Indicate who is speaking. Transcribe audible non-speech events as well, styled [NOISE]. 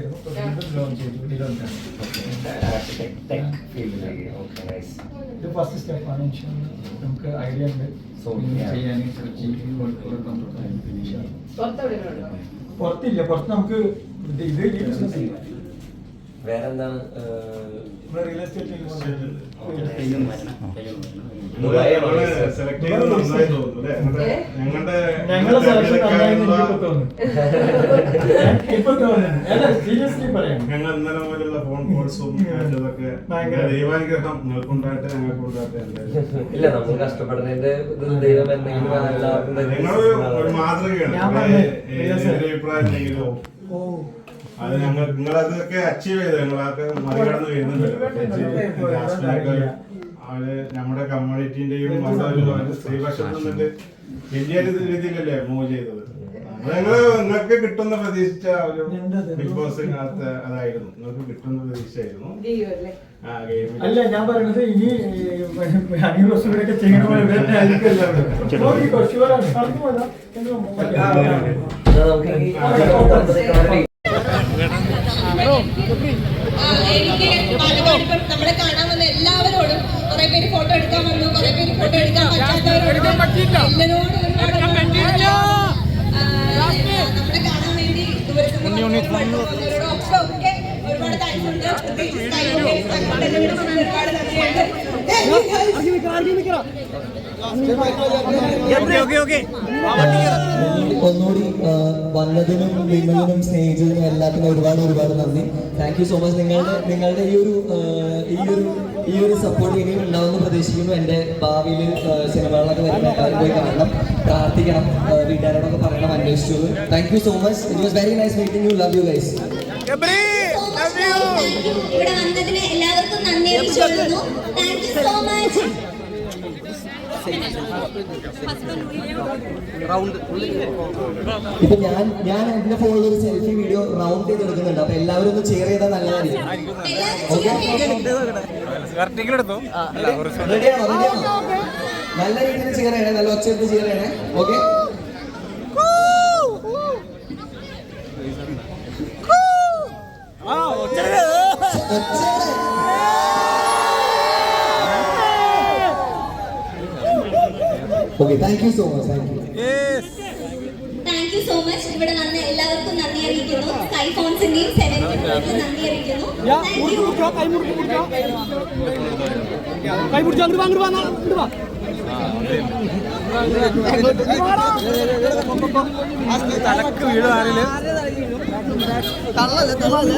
Speaker 1: ആയിരുന്നു ഇപ്പൊ വീണ്ടും ലോഞ്ച് ചെയ്തു ഡിലോഞ്ചാണ് ഇത് ഫസ്റ്റ് സ്റ്റെപ്പാണ് നമുക്ക് ഐഡിയ ഉണ്ട്. ചെയ്യാൻ പുറത്തില്ല. പുറത്ത് നമുക്ക് ഇത് ചെയ്യാം ഈ ബിസിനസ് ഇല്ല. സീരിയസ്ലി [LAUGHS] പറയാം.
Speaker 2: ഞങ്ങൾ ഇന്നലെ മുതലുള്ള ഫോൺ കോൾസും ഇതൊക്കെ. ദൈവാനുഗ്രഹം നിങ്ങൾക്കുണ്ടായിട്ട് ഞങ്ങൾക്ക് ഉണ്ടായിട്ട് എന്തായാലും.
Speaker 3: ഇല്ല നമ്മൾ കഷ്ടപ്പെടുന്നതിന്റെ ദൈവം എന്തെങ്കിലും എല്ലാവർക്കും
Speaker 2: ഒരു മാതൃകയാണ്. അഭിപ്രായം
Speaker 1: ഓ
Speaker 2: അത് ഞങ്ങൾ നിങ്ങൾ അതൊക്കെ അച്ചീവ് ചെയ്ത് ഞങ്ങളൊക്കെ മറികടന്ന് ഹസ്ബൻഡൊക്കെ അവർ നമ്മുടെ കമ്മ്യൂണിറ്റിന്റെയും സ്ത്രീപക്ഷത്തു നിന്നിട്ട് വലിയ രീതിയിലല്ലേ മൂവ് ചെയ്തത് ഞങ്ങൾ നിങ്ങൾക്ക് കിട്ടുന്ന പ്രതീക്ഷിച്ച ഒരു? ബിഗ് ബോസിനകത്ത് അതായിരുന്നു നിങ്ങൾക്ക് കിട്ടുന്ന പ്രതീക്ഷയായിരുന്നു
Speaker 1: അല്ല ഞാൻ പറയുന്നത് ഇനി ഹണി റോസ്റ്റൊക്കെ
Speaker 4: എനിക്ക് നമ്മളെ കാണാൻ വന്ന എല്ലാവരോടും കുറെ പേര് ഫോട്ടോ എടുക്കാൻ വന്നു കുറെ പേര് ഫോട്ടോ എടുക്കാൻ പറ്റാത്തവരോട് ആ, നമ്മളെ കാണാൻ വേണ്ടി ഒക്കെ ഒരുപാട് താങ്ക്സ് ഉണ്ട് പ്രത്യേകിച്ച് ഒരുപാട് നന്ദിയുണ്ട്
Speaker 5: ഒന്നുകൂടി വന്നതിനും വിമലിനും സ്നേഹിച്ചതിനും എല്ലാത്തിനും ഒരുപാട് ഒരുപാട് നന്ദി. താങ്ക് യു സോ മച്ച് നിങ്ങളുടെ നിങ്ങളുടെ ഈ ഒരു ഈ ഒരു ഈ ഒരു സപ്പോർട്ട് ഇനിയും ഉണ്ടാവുമെന്ന് പ്രതീക്ഷിക്കുന്നു. എന്റെ ഭാവിയിൽ സിനിമകളൊക്കെ വരുന്ന എല്ലാവരും പോയി കാണണം. പ്രാർത്ഥിക്കണം. വീട്ടുകാരോടൊക്കെ പറയണം അന്വേഷിച്ചു thank you so much it was very nice meeting you love you guys
Speaker 4: ഇവിടെ വന്നതിന് എല്ലാവർക്കും നന്ദി താങ്ക് യു സോ മച്ച്
Speaker 5: ഇപ്പൊ ഞാൻ ഞാൻ എന്റെ ഫോണിൽ ഒരു സെൽഫി വീഡിയോ റൗണ്ട് ചെയ്ത് എടുക്കുന്നുണ്ട്. അപ്പൊ എല്ലാവരും ഒന്ന് ചെയർ ചെയ്താൽ നല്ലതായിരിക്കും. റെഡിയാണോ റെഡിയാണോ നല്ല രീതിയിൽ ചെയർ ചെയ്യണേ നല്ല ഒച്ചയെടുത്ത് ചെയർ ചെയ്യണേ. Okay okay thank you so much thank you
Speaker 4: thank you so much ഇവിടെ വന്ന എല്ലാവർക്കും നന്ദി അറിയിക്കുന്നു സ്കൈ ഫോൺസിന്റെയും സെവൻ നന്ദി അറിയിക്കുന്നു.
Speaker 6: തലക്ക് ആരിൽ
Speaker 5: തള്ളല്ലേ തള്ളല്ലേ